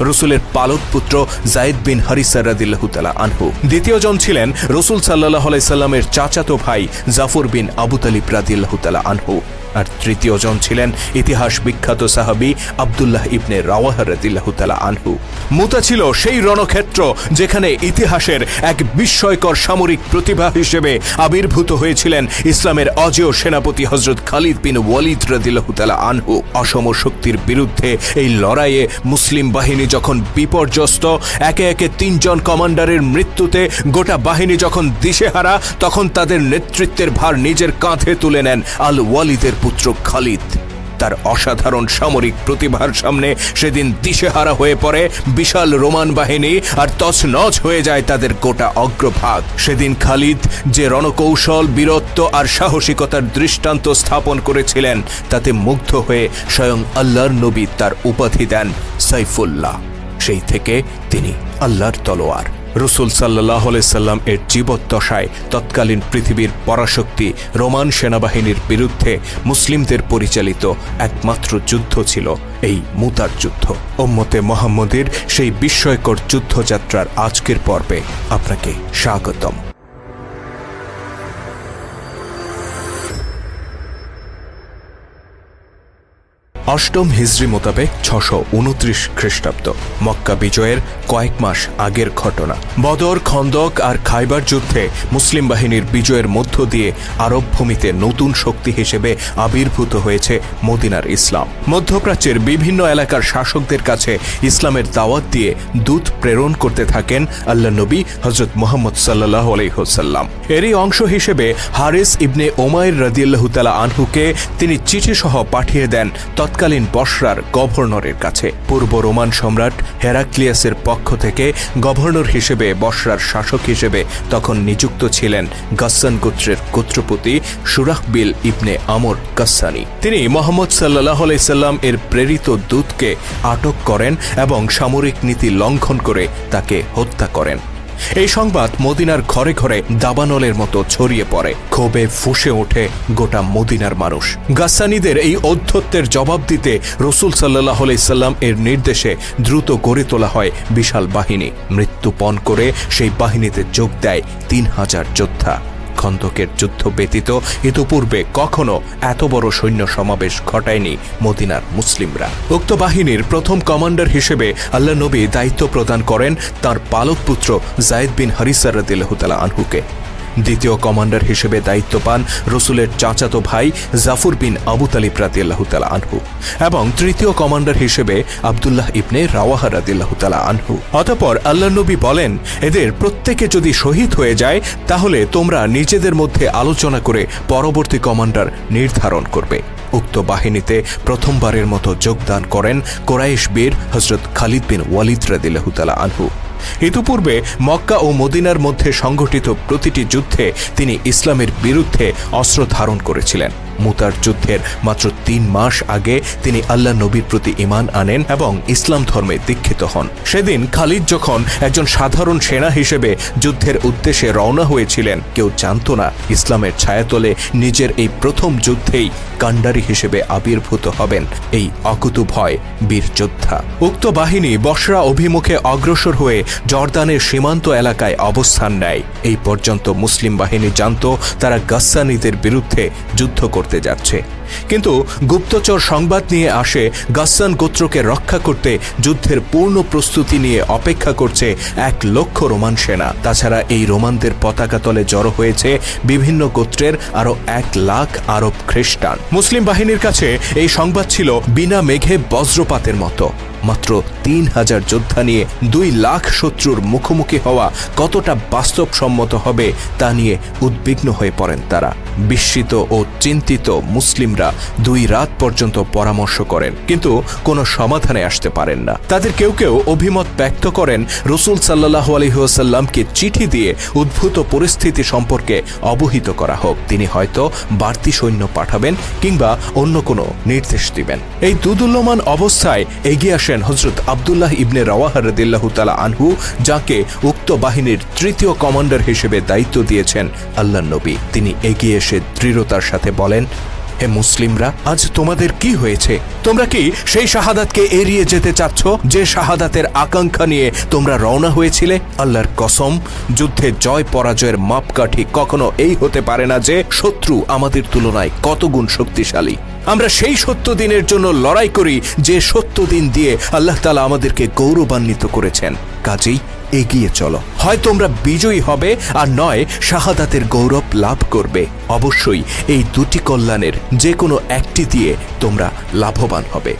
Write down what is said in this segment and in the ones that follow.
রসুলের পালক পুত্র জায়দ বিন হরিসার রাদিল্লাহতালা আনহু। দ্বিতীয়জন ছিলেন রসুল সাল্লাহ আলাইসাল্লামের চাচাতো ভাই জাফর বিন আবু তালিব রাদিল্লাহু আনহু। আর তৃতীয়জন ছিলেন ইতিহাস বিখ্যাত সাহাবি আবদুল্লাহ ইবনে রাওয়াহ রাদিল্লাহু তালা আনহু। মুতা ছিল সেই রণক্ষেত্র যেখানে ইতিহাসের এক বিস্ময়কর সামরিক প্রতিভা হিসেবে আবির্ভূত হয়েছিলেন ইসলামের অজেয় সেনাপতি হজরত খালিদ বিন ওয়ালিদ রাদিল্লাহু তালা আনহু। অসম শক্তির বিরুদ্ধে এই লড়াইয়ে মুসলিম বাহিনী যখন বিপর্যস্ত, একে একে তিনজন কমান্ডারের মৃত্যুতে গোটা বাহিনী যখন দিশেহারা, তখন তাদের নেতৃত্বের ভার নিজের কাঁধে তুলে নেন আল ওয়ালিদের পুত্র খালিদ, তার অসাধারণ সামরিক প্রতিভার সামনে সেদিন দিশেহারা হয়ে পড়ে বিশাল রোমান বাহিনী আর তছনছ হয়ে যায় তাদের গোটা অগ্রভাগ। সেদিন খালিদ যে রণকৌশল, বীরত্ব আর সাহসিকতার দৃষ্টান্ত স্থাপন করেছিলেন, তাতে মুগ্ধ হয়ে স্বয়ং আল্লাহর নবী তার উপাধি দেন সাইফুল্লাহ। সেই থেকে তিনি আল্লাহর তলোয়ার। রসুল সাল্লাহ সাল্লাম এর জীবদ্দশায় তৎকালীন পৃথিবীর পরাশক্তি রোমান সেনাবাহিনীর বিরুদ্ধে মুসলিমদের পরিচালিত একমাত্র যুদ্ধ ছিল এই মুতার যুদ্ধ। ওম্মতে মোহাম্মদের সেই বিস্ময়কর যুদ্ধযাত্রার আজকের পর্বে আপনাকে স্বাগতম। অষ্টম হিজরি মোতাবেক ছশো উনত্রিশ খ্রিস্টাব্দ। মক্কা বিজয়ের কয়েক মাস আগের ঘটনা। বদর, খন্দক আর খাইবার যুদ্ধে মুসলিম বাহিনীর বিজয়ের মধ্য দিয়ে আরব ভূমিতে নতুন শক্তি হিসেবে আবির্ভূত হয়েছে মদিনার ইসলাম। মধ্যপ্রাচ্যের বিভিন্ন এলাকার শাসকদের কাছে ইসলামের দাওয়াত দিয়ে দূত প্রেরণ করতে থাকেন আল্লাহ নবী হজরত মোহাম্মদ সাল্লাহ আলহিহসাল্লাম এরই অংশ হিসেবে হারিস ইবনে ওমায়ের রাদিয়াল্লাহু তালা আনহুকে তিনি চিঠিসহ পাঠিয়ে দেন তৎকালীন বসরার গভর্নরের কাছে। পূর্ব রোমান সম্রাট হেরাক্লিয়াসের পক্ষ থেকে গভর্নর হিসেবে বসরার শাসক হিসেবে তখন নিযুক্ত ছিলেন গাসান গোত্রের গোত্রপতি সুরাহবিল ইবনে আমর গাসানি তিনি মোহাম্মদ সাল্লাহ সাল্লাম এর প্রেরিত দূতকে আটক করেন এবং সামরিক নীতি লঙ্ঘন করে তাকে হত্যা করেন। এই সংবাদ মদিনার ঘরে ঘরে দাবানলের মতো ছড়িয়ে পড়ে। ক্ষোভে ফুসে ওঠে গোটা মদিনার মানুষ। গাসানিদের এই অধ্যত্বের জবাব দিতে রসুল সাল্লাহ আলাইসাল্লাম এর নির্দেশে দ্রুত গড়ে তোলা হয় বিশাল বাহিনী। মৃত্যুপণ করে সেই বাহিনীতে যোগ দেয় তিন হাজার যোদ্ধা। খন্দকের যুদ্ধ ব্যতীত ইতোপূর্বে কখনো এত বড় সৈন্য সমাবেশ ঘটায়নি মদিনার মুসলিমরা। উক্ত বাহিনীর প্রথম কমান্ডার হিসেবে আল্লাহ নবী দায়িত্ব প্রদান করেন তার পালক পুত্র জায়দ বিন হারিসার দিলহুতালা আনহুকে। দ্বিতীয় কমান্ডার হিসেবে দায়িত্ব পান রসুলের চাচাতো ভাই জাফর বিন আবু তালিব রাদিল্লাহতালা আনহু এবং তৃতীয় কমান্ডার হিসেবে আবদুল্লাহ ইবনে রাওয়াহা রাদিল্লাহতালা আনহু। অতপর আল্লাহ নবী বলেন, এদের প্রত্যেকে যদি শহীদ হয়ে যায়, তাহলে তোমরা নিজেদের মধ্যে আলোচনা করে পরবর্তী কমান্ডার নির্ধারণ করবে। উক্ত বাহিনীতে প্রথমবারের মতো যোগদান করেন কোরাইশ বীর হজরত খালিদ বিন ওয়ালিদ রাদিল্লাহতালা আনহু। ইতিপূর্বে মক্কা ও মদিনার মধ্যে সংঘটিত প্রতিটি যুদ্ধে তিনি ইসলামের বিরুদ্ধে অস্ত্র ধারণ করেছিলেন। মুতার যুদ্ধের মাত্র তিন মাস আগে তিনি আল্লাহ নবীর প্রতি ইমান আনেন এবং ইসলাম ধর্মে দীক্ষিত হন। সেদিন খালিদ যখন একজন সাধারণ সেনা হিসেবে যুদ্ধের উদ্দেশ্যে রওনা হয়েছিলেন, কেউ জানত না ইসলামের ছায়াতলে নিজের এই প্রথম যুদ্ধেই কাণ্ডারি হিসেবে আবির্ভূত হবেন এই অকুতুভয় বীর যোদ্ধা। উক্ত বাহিনী বসরা অভিমুখে অগ্রসর হয়ে জর্দানের সীমান্ত এলাকায় অবস্থান নেয়। এই পর্যন্ত মুসলিম বাহিনী জানত তারা গাস্সানিদের বিরুদ্ধে যুদ্ধ করতে। যাচ্ছে। কিন্তু গুপ্তচর সংবাদ নিয়ে আসে গাস্সান গোত্রকে রক্ষা করতে যুদ্ধের পূর্ণ প্রস্তুতি নিয়ে অপেক্ষা করছে এক লক্ষ রোমান সেনা। তাছাড়া এই রোমানদের পতাকা তলে জড়ো হয়েছে বিভিন্ন গোত্রের আরও এক লাখ আরব খ্রিস্টান। মুসলিম বাহিনীর কাছে এই সংবাদ ছিল বিনা মেঘে বজ্রপাতের মতো। মাত্র তিন হাজার যোদ্ধা নিয়ে দুই লাখ শত্রুর মুখোমুখি হওয়া কতটা বাস্তবসম্মত হবে তা নিয়ে উদ্বিগ্ন হয়ে পড়েন তারা। বিস্মিত ও চিন্তিত মুসলিমরা দুই রাত পর্যন্ত পরামর্শ করেন, কিন্তু কোনো সমাধানে আসতে পারেন না। তাদের কেউ কেউ অভিমত ব্যক্ত করেন, রসুল সাল্লাহ আলহিহাসাল্লামকে চিঠি দিয়ে উদ্ভূত পরিস্থিতি সম্পর্কে অবহিত করা হোক। তিনি হয়তো বাড়তি সৈন্য পাঠাবেন কিংবা অন্য কোনো নির্দেশ দিবেন। এই দুদুল্যমান অবস্থায় এগিয়ে আসেন হজরত আবদুল্লাহ ইবনে রওয়াহরদিল্লাহ তালা আনহু, যাকে উক্ত বাহিনীর তৃতীয় কমান্ডার হিসেবে দায়িত্ব দিয়েছেন আল্লাহ নবী। তিনি এগিয়ে এসে দৃঢ়তার সাথে বলেন হে মুসলিমরা, আজ তোমাদের কি হয়েছে? তোমরা কি সেই শাহাদাতকে এড়িয়ে যেতে চাচ্ছ, যে শাহাদাতের আকাঙ্ক্ষা নিয়ে তোমরা রওনা হয়েছিলে? আল্লাহর কসম, যুদ্ধে জয় পরাজয়ের মাপকাঠি কখনো এই হতে পারে না যে শত্রু আমাদের তুলনায় কত গুণ শক্তিশালী। আমরা সেই সত্য দিনের জন্য লড়াই করি, যে সত্য দিন দিয়ে আল্লাহ তালা আমাদেরকে গৌরবান্বিত করেছেন। কাজেই এগিয়ে চলো। হয় তোমরা বিজয়ী হবে আর নয় শাহাদাতের গৌরব লাভ করবে। অবশ্যই এই দুটি কল্যাণের যে কোনো একটি দিয়ে তোমরা লাভবান হবে।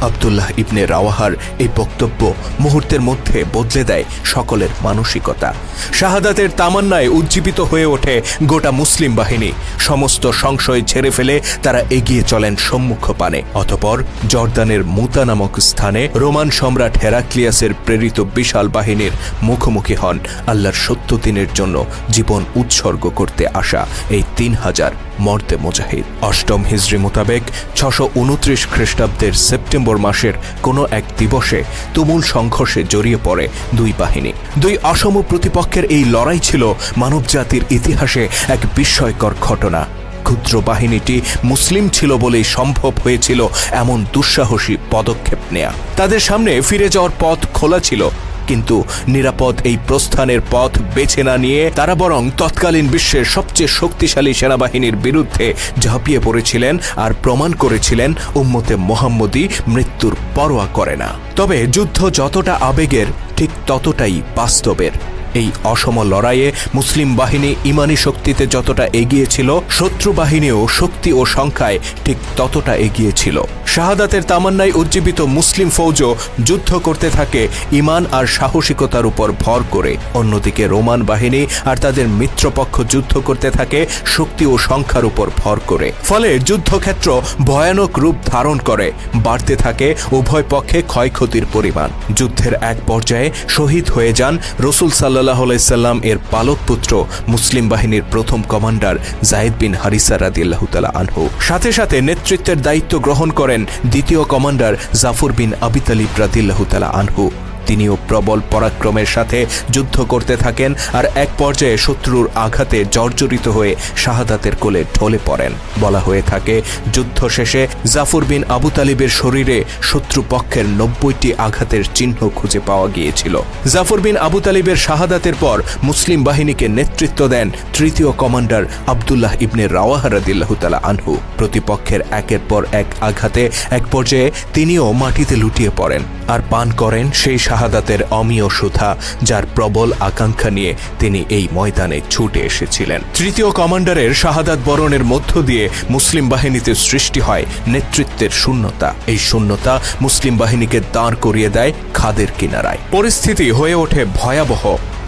আবদুল্লাহ ইবনে রাওয়াহার এই বক্তব্য মুহূর্তের মধ্যে বদলে দেয় সকলের মানসিকতা। শাহাদাতের তামান্নায় উজ্জীবিত হয়ে ওঠে গোটা মুসলিম বাহিনী। সমস্ত সংশয় ছেড়ে ফেলে তারা এগিয়ে চলেন সম্মুখ পানে অতপর জর্দানের মুতা নামক স্থানে রোমান সম্রাট হেরাক্লিয়াসের প্রেরিত বিশাল বাহিনীর মুখোমুখি হন আল্লাহর সত্য দিনের জন্য জীবন উৎসর্গ করতে আসা এই তিন হাজার মর্দে মুজাহিদ। অষ্টম হিজরি মোতাবেক ছশো উনত্রিশ খ্রিস্টাব্দের সেপ্টেম্বর মাসের কোনো এক দিবসে তুমুল সংঘর্ষে জড়িয়ে পড়ে দুই বাহিনী। দুই অসম প্রতিপক্ষের এই লড়াই ছিল মানবজাতির ইতিহাসে এক বিস্ময়কর ঘটনা। ক্ষুদ্র বাহিনীটি মুসলিম ছিল বলেই সম্ভব হয়েছিল এমন দুঃসাহসী পদক্ষেপ নেয়া। তাদের সামনে ফিরে যাওয়ার পথ খোলা ছিল। কিন্তু নিরাপদ এই প্রস্থানের পথ বেছে না নিয়ে তারা বরং তৎকালীন বিশ্বের সবচেয়ে শক্তিশালী সেনাবাহিনীর বিরুদ্ধে ঝাঁপিয়ে পড়েছিলেন আর প্রমাণ করেছিলেন উম্মতে মোহাম্মদী মৃত্যুর পরোয়া করে না। তবে যুদ্ধ যতটা আবেগের, ঠিক ততটাই বাস্তবের। এই অসম লড়াইয়ে মুসলিম বাহিনী ইমানি শক্তিতে যতটা এগিয়েছিল, শত্রু বাহিনীও শক্তি ও সংখ্যায় ঠিক ততটা এগিয়েছিল। শাহাদাতের তামান্নায় উজ্জীবিত মুসলিম ফৌজও যুদ্ধ করতে থাকে ইমান আর সাহসিকতার উপর ভর করে। অন্যদিকে রোমান বাহিনী আর তাদের মিত্রপক্ষ যুদ্ধ করতে থাকে শক্তি ও সংখ্যার উপর ভর করে। ফলে যুদ্ধক্ষেত্র ভয়ানক রূপ ধারণ করে, বাড়তে থাকে উভয় পক্ষে ক্ষয়ক্ষতির পরিমাণ। যুদ্ধের এক পর্যায়ে শহীদ হয়ে যান রসুল সাল্লাহ সাল্লাম এর পালক পুত্র মুসলিম বাহিনীর প্রথম কমান্ডার জায়েদ বিন হারিসা রাদিল্লাহ তালা আনহু। সাথে সাথে নেতৃত্বের দায়িত্ব গ্রহণ করেন দ্বিতীয় কমান্ডার জাফর বিন আবিতালিব রাদিল্লাহ তালা আনহু। তিনিও প্রবল পরাক্রমের সাথে যুদ্ধ করতে থাকেন আর এক পর্যায়ে শত্রুর আঘাতে জর্জরিত হয়ে শাহাদাতের কোলে ঢলে পড়েন। বলা হয়ে থাকে, যুদ্ধ শেষে জাফর বিন আবু তালিবের শরীরে শত্রুপক্ষের নব্বইটি আঘাতের চিহ্ন খুঁজে পাওয়া গিয়েছিল। জাফর বিন আবু তালিবের শাহাদাতের পর মুসলিম বাহিনীকে নেতৃত্ব দেন তৃতীয় কমান্ডার আবদুল্লাহ ইবনে রাওয়াহারাদিল্লাহ তালা আনহু। প্রতিপক্ষের একের পর এক আঘাতে এক পর্যায়ে তিনিও মাটিতে লুটিয়ে পড়েন। আর পান করেন সেই শাহাদাতের অমীয় সুধা, যার প্রবল আকাঙ্ক্ষা নিয়ে তিনি এই ময়দানে ছুটে এসেছিলেন। তৃতীয় কমান্ডারের শাহাদাত বরণের মধ্য দিয়ে মুসলিম বাহিনীতে সৃষ্টি হয় নেতৃত্বের শূন্যতা। এই শূন্যতা মুসলিম বাহিনীকে দাঁড় করিয়ে দেয় খাদের কিনারায়। পরিস্থিতি হয়ে ওঠে ভয়াবহ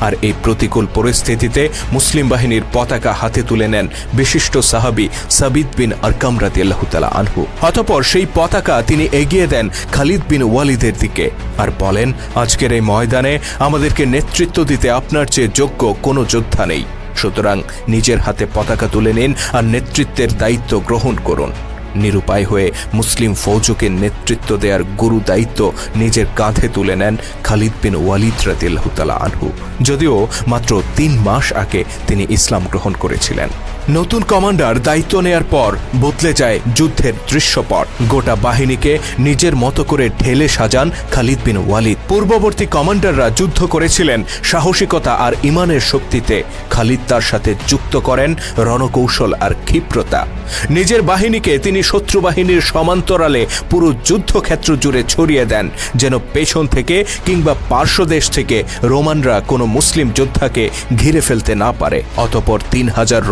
আর এই প্রতিকূল পরিস্থিতিতে মুসলিম বাহিনীর পতাকা হাতে তুলে নেন বিশিষ্ট সাহাবি সাবিদ বিন আরকাম রাদিয়াল্লাহ তালা আনহু। অতপর সেই পতাকা তিনি এগিয়ে দেন খালিদ বিন ওয়ালিদের দিকে আর বলেন, আজকের এই ময়দানে আমাদেরকে নেতৃত্ব দিতে আপনার চেয়ে যোগ্য কোনো যোদ্ধা নেই। সুতরাং নিজের হাতে পতাকা তুলে নিন আর নেতৃত্বের দায়িত্ব গ্রহণ করুন। নিরুপায় হয়ে মুসলিম ফৌজকে নেতৃত্ব দেওয়ার গুরু দায়িত্ব নিজের কাঁধে তুলে নেন খালিদ বিন ওয়ালিদ রাতিল্লাহতালা আনহু। যদিও মাত্র তিন মাস আগে তিনি ইসলাম গ্রহণ করেছিলেন। নতুন কমান্ডার দায়িত্ব নেয়ার পর বদলে যায় যুদ্ধের দৃশ্যপট। গোটা বাহিনীকে নিজের মতো করে ঢেলে সাজান খালিদ বিন ওয়ালিদ। পূর্ববর্তী কমান্ডাররা যুদ্ধ করেছিলেন সাহসিকতা আর ইমানের শক্তিতে। খালিদ তার সাথে যুক্ত করেন রণকৌশল আর ক্ষিপ্রতা। নিজের বাহিনীকে তিনি শত্রু বাহিনীর সমান্তরালে পুরো যুদ্ধক্ষেত্র জুড়ে ছড়িয়ে দেন, যেন পেছন থেকে কিংবা পার্শ্বদেশ থেকে রোমানরা কোনো মুসলিম যোদ্ধাকে ঘিরে ফেলতে না পারে। অতপর তিন হাজার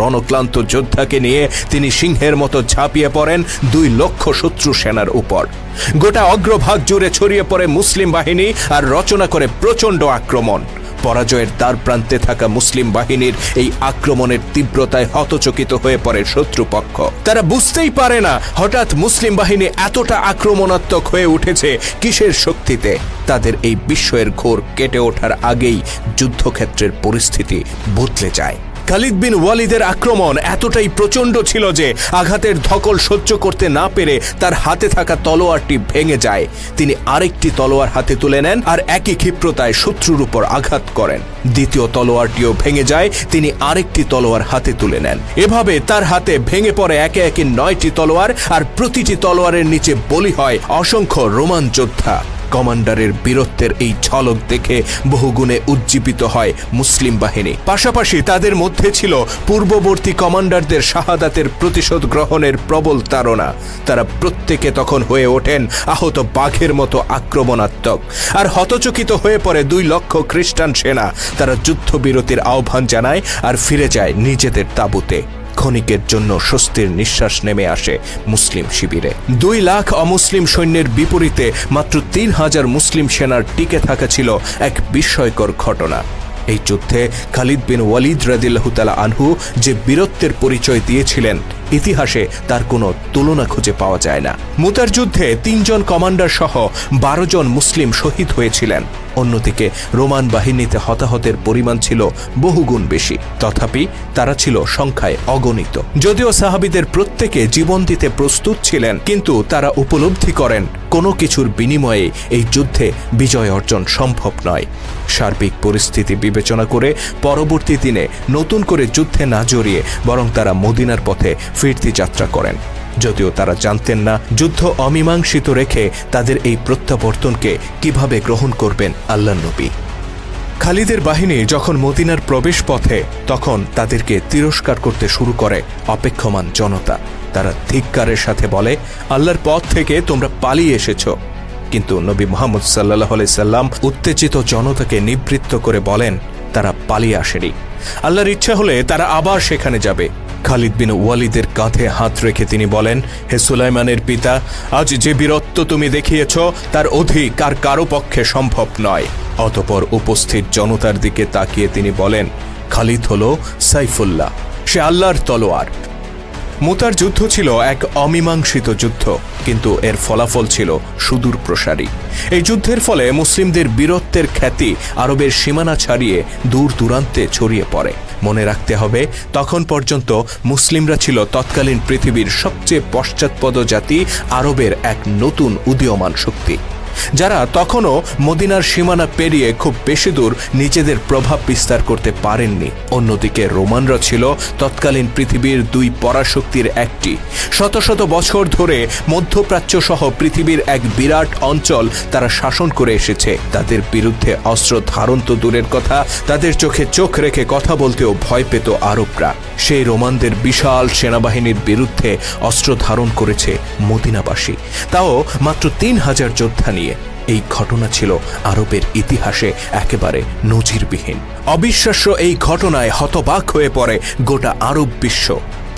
রণক্লান্ত যোদ্ধাকে নিয়ে তিনি সিংহের মতো ঝাঁপিয়ে পড়েন দুই লক্ষ শত্রু সেনার উপর। গোটা অগ্রভাগ জুড়ে ছড়িয়ে পড়ে মুসলিম বাহিনী আর রচনা করে প্রচণ্ড আক্রমণ। পরাজয়ের দ্বার প্রান্তে থাকা মুসলিম বাহিনীর এই আক্রমণের তীব্রতায় হতচকিত হয়ে পড়ে শত্রুপক্ষ। তারা বুঝতেই পারে না হঠাৎ মুসলিম বাহিনী এতটা আক্রমণাত্মক হয়ে উঠেছে কিসের শক্তিতে। তাদের এই বিস্ময়ের ঘোর কেটে ওঠার আগেই যুদ্ধক্ষেত্রের পরিস্থিতি বদলে যায়। খালিদ বিন ওয়ালিদের আক্রমণ এতটাই প্রচণ্ড ছিল যে আঘাতের ধকল সহ্য করতে না পেরে তার হাতে থাকা তলোয়ারটি ভেঙে যায়। তিনি আরেকটি তলোয়ার হাতে তুলে নেন আর একই ক্ষিপ্রতায় শত্রুর উপর আঘাত করেন। দ্বিতীয় তলোয়ারটিও ভেঙে যায়, তিনি আরেকটি তলোয়ার হাতে তুলে নেন। এভাবে তার হাতে ভেঙে পড়ে একে একে নয়টি তলোয়ার আর প্রতিটি তলোয়ারের নিচে বলি হয় অসংখ্য রোমান যোদ্ধা। কমান্ডারের বীরত্বের এই ঝলক দেখে বহুগুণে উজ্জীবিত হয় মুসলিম বাহিনী। পাশাপাশি তাদের মধ্যে ছিল পূর্ববর্তী কমান্ডারদের শাহাদাতের প্রতিশোধ গ্রহণের প্রবল তাড়না। তারা প্রত্যেকে তখন হয়ে ওঠেন আহত বাঘের মতো আক্রমণাত্মক। আর হতচকিত হয়ে পড়ে দুই লক্ষ খ্রিস্টান সেনা। তারা যুদ্ধবিরতির আহ্বান জানায় আর ফিরে যায় নিজেদের তাঁবুতে। ক্ষণিকের জন্য স্বস্তির নিঃশ্বাস নেমে আসে মুসলিম শিবিরে। দুই লাখ অমুসলিম সৈন্যের বিপরীতে মাত্র তিন হাজার মুসলিম সেনার টিকে থাকা ছিল এক বিস্ময়কর ঘটনা। এই যুদ্ধে খালিদ বিন ওয়ালিদ রাদিল্লাহতালা আনহু যে বীরত্বের পরিচয় দিয়েছিলেন, ইতিহাসে তার কোনো তুলনা খুঁজে পাওয়া যায় না। মুতার যুদ্ধে তিনজন কমান্ডার সহ বারো জন মুসলিম শহীদ হয়েছিলেন। অন্যদিকে রোমান বাহিনীতে হতাহতের পরিমাণ ছিল বহুগুণ বেশি। তথাপি তারা ছিল সংখ্যায় অগণিত। যদিও সাহাবিদের প্রত্যেকে জীবন দিতে প্রস্তুত ছিলেন, কিন্তু তারা উপলব্ধি করেন, কোনো কিছুর বিনিময়ে এই যুদ্ধে বিজয় অর্জন সম্ভব নয়। সার্বিক পরিস্থিতি বিবেচনা করে পরবর্তী দিনে নতুন করে যুদ্ধে না জড়িয়ে বরং তারা মদিনার পথে ফিরতি যাত্রা করেন। যদিও তারা জানতেন না যুদ্ধ অমীমাংসিত রেখে তাদের এই প্রত্যাবর্তনকে কীভাবে গ্রহণ করবেন আল্লাহ নবী। খালিদের বাহিনী যখন মদিনার প্রবেশ পথে তখন তাদেরকে তিরস্কার করতে শুরু করে অপেক্ষমান জনতা। তারা ধিক্কারের সাথে বলে, আল্লাহর পথ থেকে তোমরা পালিয়ে এসেছ। কিন্তু নবী মোহাম্মদ সাল্লাহ সাল্লাম উত্তেজিত জনতাকে নিবৃত্ত করে বলেন, তারা পালিয়ে আসেনি। আল্লাহর ইচ্ছা হলে তারা আবার সেখানে যাবে। খালিদ বিন ওয়ালিদের কাঁধে হাত রেখে তিনি বলেন, হে সুলাইমানের পিতা, আজ যে বীরত্ব তুমি দেখিয়েছ, তার অধিক আর কারও পক্ষে সম্ভব নয়। অতপর উপস্থিত জনতার দিকে তাকিয়ে তিনি বলেন, খালিদ হল সাইফুল্লাহ, সে আল্লাহর তলোয়ার। মুতার যুদ্ধ ছিল এক অমীমাংসিত যুদ্ধ, কিন্তু এর ফলাফল ছিল সুদূর প্রসারী। এই যুদ্ধের ফলে মুসলিমদের বীরত্বের খ্যাতি আরবের সীমানা ছাড়িয়ে দূর দূরান্তে ছড়িয়ে পড়ে। মনে রাখতে হবে, তখন পর্যন্ত মুসলিমরা ছিল তৎকালীন পৃথিবীর সবচেয়ে পশ্চাৎপদ জাতি, আরবের এক নতুন উদীয়মান শক্তি। যারা তখনও মদিনার সীমানা পেরিয়ে খুব বেশি দূর নিজেদের প্রভাব বিস্তার করতে পারেননি। অন্যদিকে রোমানরা ছিল তৎকালীন পৃথিবীর দুই পরাশক্তির একটি। শত শত বছর ধরে মধ্যপ্রাচ্য সহ পৃথিবীর এক বিরাট অঞ্চল তারা শাসন করে এসেছে। তাদের বিরুদ্ধে অস্ত্র ধারণ তো দূরের কথা, তাদের চোখে চোখ রেখে কথা বলতেও ভয় পেত আরবরা। সেই রোমানদের বিশাল সেনাবাহিনীর বিরুদ্ধে অস্ত্র ধারণ করেছে মদিনাবাসী। তাও মাত্র তিন হাজার যোদ্ধা নিয়ে এই ঘটনা ছিল আরবের ইতিহাসে একেবারে নজিরবিহীন। অবিশ্বাস্য এই ঘটনায় হতবাক হয়ে পড়ে গোটা আরব বিশ্ব।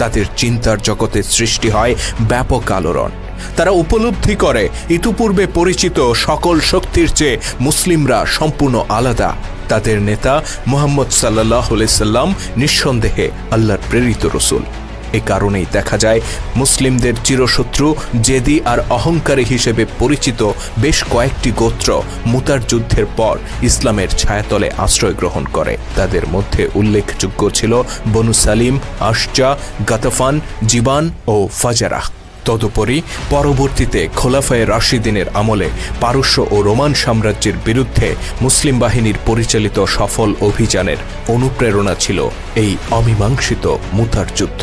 তাদের চিন্তার জগতে সৃষ্টি হয় ব্যাপক আলোড়ন। তারা উপলব্ধি করে, ইতিপূর্বে পরিচিত সকল শক্তির চেয়ে মুসলিমরা সম্পূর্ণ আলাদা। তাদের নেতা মোহাম্মদ সাল্লাহ সাল্লাম নিঃসন্দেহে আল্লাহর প্রেরিত রসুল। এ কারণেই দেখা যায়, মুসলিমদের চিরশত্রু, জেদি আর অহংকারী হিসেবে পরিচিত বেশ কয়েকটি গোত্র মুতার যুদ্ধের পর ইসলামের ছায়াতলে আশ্রয় গ্রহণ করে। তাদের মধ্যে উল্লেখযোগ্য ছিল বনু সালিম, আশজা, গাতফান, জিবান ও ফাজারাহ তদুপরি পরবর্তীতে খোলাফায়ে রাশিদিনের আমলে পারস্য ও রোমান সাম্রাজ্যের বিরুদ্ধে মুসলিম বাহিনীর পরিচালিত সফল অভিযানের অনুপ্রেরণা ছিল এই অমীমাংসিত মুতার যুদ্ধ।